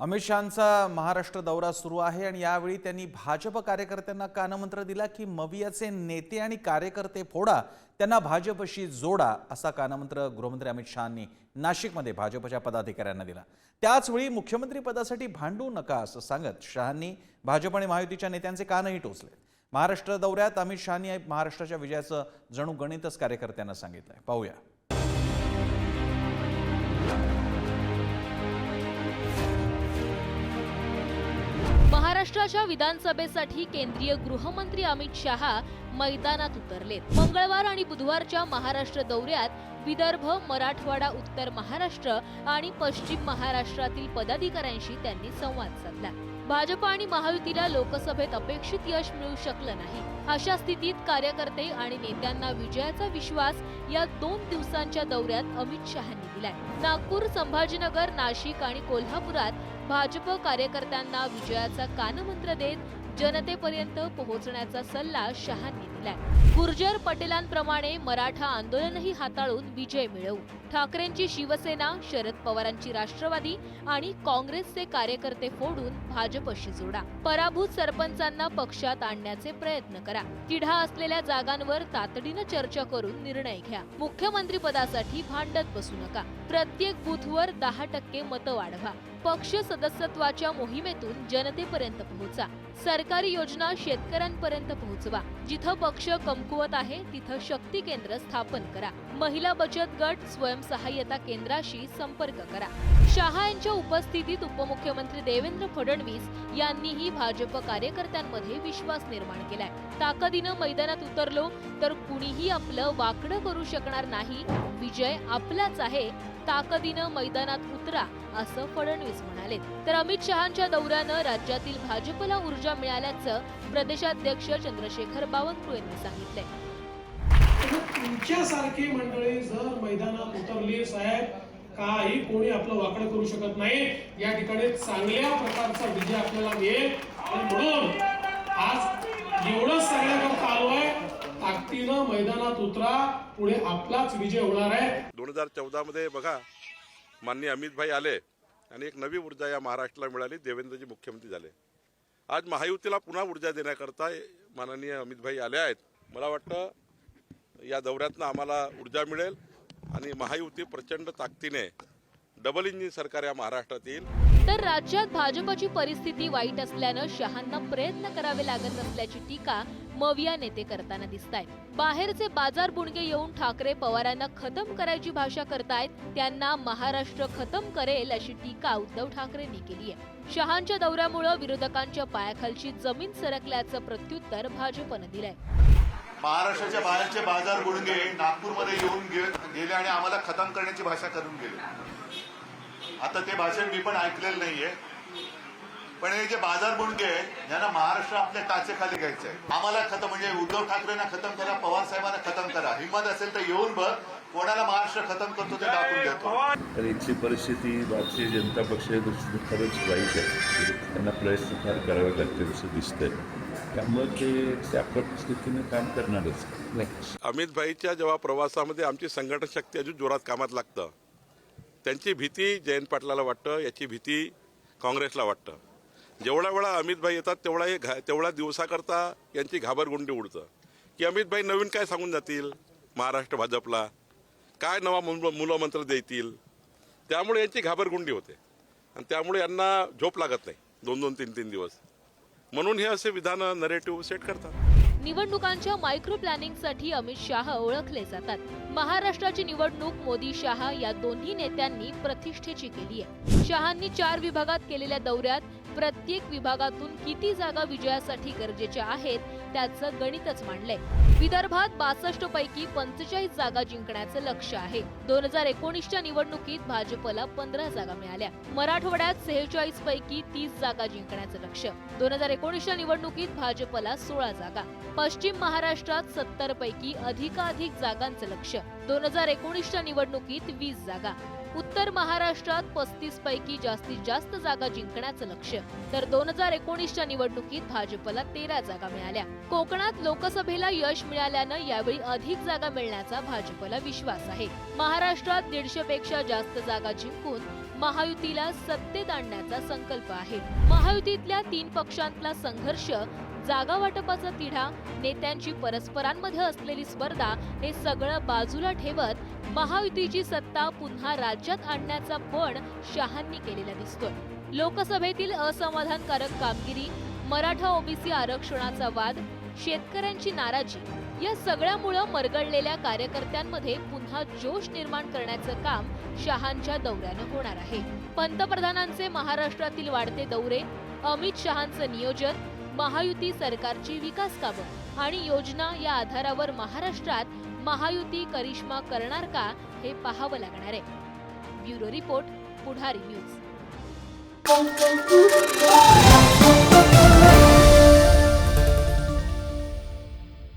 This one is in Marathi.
अमित शहांचा महाराष्ट्र दौरा सुरू आहे आणि यावेळी त्यांनी भाजप कार्यकर्त्यांना कानमंत्र दिला की मवियाचे नेते आणि कार्यकर्ते फोडा त्यांना भाजपशी जोडा असा कानमंत्र गृहमंत्री अमित शहांनी नाशिकमध्ये भाजपच्या पदाधिकाऱ्यांना दिला. त्याचवेळी मुख्यमंत्री पदासाठी भांडू नका असं सांगत शहांनी भाजप आणि महायुतीच्या नेत्यांचे कानही टोचले. महाराष्ट्र दौऱ्यात अमित शहांनी महाराष्ट्राच्या विजयाचं जणू गणितच कार्यकर्त्यांना सांगितलंय. पाहूया. महाराष्ट्राच्या विधानसभेसाठी केंद्रीय गृहमंत्री अमित शहा मैदानात उतरलेत. मंगळवार आणि बुधवारच्या महाराष्ट्र दौऱ्यात विदर्भ मराठवाडा उत्तर महाराष्ट्र आणि पश्चिम महाराष्ट्रातील पदाधिकाऱ्यांशी त्यांनी संवाद साधला. भाजप आणि महायुतीला लोकसभेत अपेक्षित यश मिळू शकलं नाही. अशा स्थितीत कार्यकर्ते आणि नेत्यांना विजयाचा विश्वास या दोन दिवसांच्या दौऱ्यात अमित शहांनी दिलाय. नागपूर संभाजीनगर नाशिक आणि कोल्हापुरात भाजप कार्यकर्त्यांना विजयाचा कानमंत्र देत जनतेपर्यंत पोहोचण्याचा सल्ला शहांनी दिलाय. गुर्जर पटेलांप्रमाणे मराठा आंदोलनही हाताळून विजय मिळवू. ठाकरेंची शिवसेना शरद पवारांची राष्ट्रवादी आणि काँग्रेसचे कार्यकर्ते फोडून भाजपशी जोडा. पराभूत सरपंचांना पक्षात आणण्याचे प्रयत्न करा. तिढा असलेल्या जागांवर तातडीनं चर्चा करून निर्णय घ्या. मुख्यमंत्री पदासाठी भांडत बसू नका. प्रत्येक बूथवर दहा टक्के मतं वाढवा. पक्ष सदस्यत्वाच्या मोहिमेतून जनतेपर्यंत पोहोचा. सरकारी योजना शेतकऱ्यांपर्यंत पोहोचवा. जिथं पक्ष कमकुवत आहे तिथं शक्ती केंद्र स्थापन करा. महिला बचत गट स्वयंसहाय्यता केंद्राशी संपर्क करा. शहा यांच्या उपस्थितीत उपमुख्यमंत्री देवेंद्र फडणवीस यांनीही भाजप कार्यकर्त्यांमध्ये विश्वास निर्माण केलाय. ताकदीनं मैदानात उतरलो तर कुणीही आपलं वाकडं करू शकणार नाही. विजय आपलाच आहे. ताकदीनं मैदानात उतरा असं फडणवीस म्हणाले तर अमित शहांच्या दौऱ्यानं राज्यातील भाजपला ऊर्जा मिळाल्याचं प्रदेशाध्यक्ष चंद्रशेखर बावनकुळे यांनी सांगितलंय. तुमच्यासारखी मंडळी जर मैदानात उतरली साहेब काही कोणी आपलं वाकडं करू शकत नाही. या ठिकाणी चांगल्या प्रकारचा विजय आपल्याला मिळेल. आणि म्हणून आज एवढंच सांगण्याकरता आलो आहे ताकदीनं मैदानात उतरा. पुढे आपलाच विजय होणार आहे. दोन हजार चौदामध्ये बघा माननीय अमित भाई आले आणि एक नवी ऊर्जा या महाराष्ट्राला मिळाली. देवेंद्रजी मुख्यमंत्री झाले. आज महायुतीला पुन्हा ऊर्जा देण्याकरता माननीय अमितभाई आले आहेत. मला वाटतं या दौऱ्यातनं आम्हाला ऊर्जा मिळेल आणि महायुती प्रचंड ताकदीने डबल इंजिन सरकार या महाराष्ट्रात येईल तर राज्यात भाजपची परिस्थिती वाईट असल्यानं शहांना प्रयत्न करावे लागत असल्याची टीका मविया नेते करताना दिसतायत. बाहेरचे बाजार बुणगे येऊन ठाकरे पवारांना खतम करायची भाषा करतायत त्यांना महाराष्ट्र खतम करेल अशी टीका उद्धव ठाकरेंनी केली आहे. शहांच्या दौऱ्यामुळे विरोधकांच्या पायाखालची जमीन सरकल्याचं प्रत्युत्तर भाजपनं दिलंय. महाराष्ट्राच्या बाहेरचे बाजार गुडगे नागपूरमध्ये येऊन गेले आणि आम्हाला खतम करण्याची भाषा करून गेले. आता ते भाषण मी पण ऐकलेलं नाहीये. पण हे जे बाजार बुणगे आहे, यांना महाराष्ट्र आपल्या टाचेखाली घ्यायचं आहे. आम्हाला खतम म्हणजे उद्धव ठाकरेंना खतम करा पवार साहेबांना खतम करा. हिंमत असेल तर येऊन बघ कोणाला महाराष्ट्र खतम करतो ते दाखवून देतो. तर इथली परिस्थिती भारतीय जनता पक्षाच्या दृष्टीने खरंच वाईट आहे. त्यांना प्रयत्न फार करावे लागतील असं दिसतंय. त्यामुळे ते त्या परिस्थितीनं काम करणारच. अमित भाईच्या जेव्हा प्रवासामध्ये आमची संघटन शक्ती अजून जोरात कामात लागतं त्यांची भीती जयंत पाटलाला वाटतं याची भीती काँग्रेसला वाटतं. जेवढ्या वेळा अमितभाई येतात तेवढा हे घा तेवढ्या दिवसाकरता यांची घाबरगुंडी उडतं. की अमितभाई नवीन काय सांगून जातील महाराष्ट्र भाजपला? काय नवा मूल मूलमंत्र देतील? त्यामुळे यांची घाबरगुंडी होते. आणि त्यामुळे यांना झोप लागत नाही दोन दोन तीन तीन दिवस. म्हणून हे असे विधानं नरेटिव्ह सेट करतात. निवडणुकांच्या मायक्रो प्लॅनिंगसाठी अमित शाह ओळखले जातात. महाराष्ट्राची निवडणूक मोदी शहा या दोन्ही नेत्यांनी प्रतिष्ठेची केली आहे. शहांनी चार विभागात केलेल्या दौऱ्यात प्रत्येक विभागातून किती जागा विजयासाठी गरजेच्या आहेत त्याचं गणितच मांडलंय. विदर्भात बासष्ट पैकी पंचेचाळीस जागा जिंकण्याचं लक्ष आहे. दोन हजार एकोणीसच्या निवडणुकीत भाजपला पंधरा जागा मिळाल्या. मराठवाड्यात सेहेचाळीस पैकी तीस जागा जिंकण्याचं लक्ष दोन हजार एकोणीसच्या निवडणुकीत भाजपला सोळा जागा. पश्चिम महाराष्ट्रात सत्तर पैकी अधिकाधिक जागांचं लक्ष दोन हजार एकोणीसच्या निवडणुकीत वीस जागा. उत्तर महाराष्ट्रात पस्तीस पैकी जास्तीत जास्त जागा जिंकण्याचं लक्ष तर दोन हजार एकोणीसच्या निवडणुकीत भाजपला तेरा जागा मिळाल्या. कोकणात लोकसभेला यश मिळाल्यानं यावेळी अधिक जागा मिळण्याचा भाजपला विश्वास आहे. महाराष्ट्रात दीडशे पेक्षा जास्त जागा जिंकून महायुतीला सत्तेत आणण्याचा संकल्प आहे. महायुतीतल्या तीन पक्षांतला संघर्ष जागा वाटपाचा तिढा नेत्यांची परस्परांमध्ये असलेली स्पर्धा हे सगळं बाजूला ठेवत महायुतीची सत्ता पुन्हा राज्यात आणण्याचा पण शहांनी केलेला दिसतोय. लोकसभेतील असमाधानकारक कामगिरी मराठा ओबीसी आरक्षणाचा वाद शेतकऱ्यांची नाराजी या सगळ्यामुळं मरगळलेल्या कार्यकर्त्यांमध्ये पुन्हा जोश निर्माण करण्याचं काम शहांच्या दौऱ्यानं होणार आहे. पंतप्रधानांचे महाराष्ट्रातील वाढते दौरे अमित शहांचं नियोजन महायुती सरकारची विकास कामं आणि योजना या आधारावर महाराष्ट्रात महायुती करिश्मा करणार का हे पाहावं लागणार आहे. Bureau report Pudhari news.